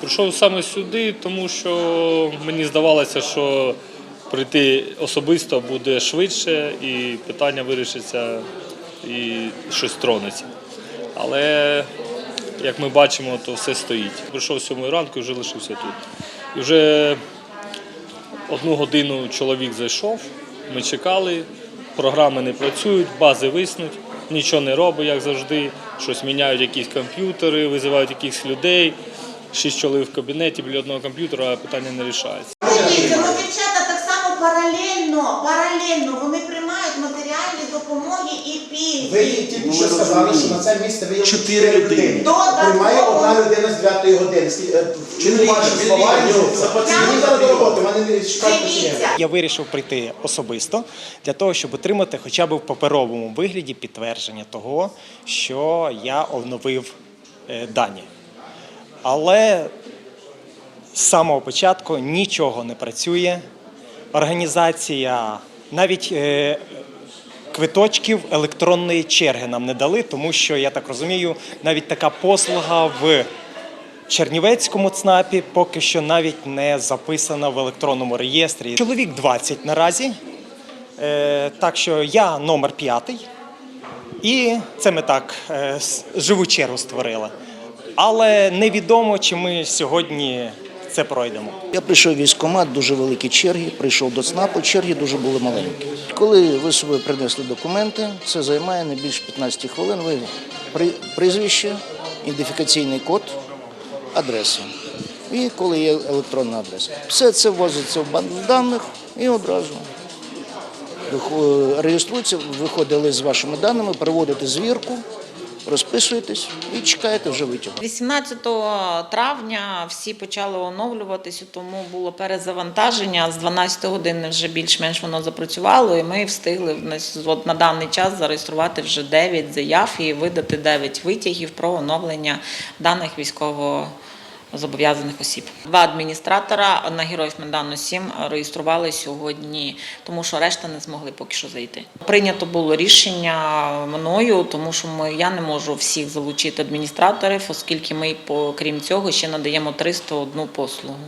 Прийшов саме сюди, тому що мені здавалося, що прийти особисто буде швидше і питання вирішиться і щось тронеться. Але як ми бачимо, то все стоїть. Прийшов 7 ранку і вже лишився тут. І вже одну годину чоловік зайшов, ми чекали, програми не працюють, бази виснуть, нічого не робить, як завжди. Щось міняють якісь комп'ютери, визивають якихось людей. Шість чоловік в кабінеті біля одного комп'ютера, а питання не рішається. Ну дівчата так само паралельно, паралельно вони приймають матеріальні допомоги і Ви пільги. тільки що сказали, що на це місце ви є Чотири людини. Додатково. Приймає одна людина з 9 години. Скільки- е, Чи не ваші слова? Мені зараз до роботи, мене не чекають. Дивіться, Я вирішив прийти особисто для того, щоб отримати хоча б в паперовому вигляді підтвердження того, що я оновив е, дані. Але з самого початку нічого не працює. Організація навіть е, квиточків електронної черги нам не дали, тому що я так розумію, навіть така послуга в Чернівецькому ЦНАПі поки що навіть не записана в електронному реєстрі. Чоловік 20 наразі. Е, так що я номер п'ятий. І це ми так е, живу чергу створили. Але невідомо, чи ми сьогодні це пройдемо. Я прийшов в військкомат, дуже великі черги, прийшов до ЦНАПу, черги дуже були маленькі. Коли ви собі принесли документи, це займає не більше 15 хвилин. Ви прізвище, ідентифікаційний код, адреса. І коли є електронна адреса. Все це ввозиться в банк даних і одразу реєструється, виходить лист з вашими даними, проводите звірку, розписуєтесь і чекаєте вже витягу. 18 травня всі почали оновлюватися, тому було перезавантаження. З 12 години вже більш-менш воно запрацювало, і ми встигли от на даний час зареєструвати вже 9 заяв і видати 9 витягів про оновлення даних військово. Зобов'язаних осіб. Два адміністратора на Героїв Майдану 7 реєстрували сьогодні, тому що решта не змогли поки що зайти. Прийнято було рішення мною, тому що ми, я не можу всіх залучити адміністраторів, оскільки ми, крім цього, ще надаємо 301 послугу.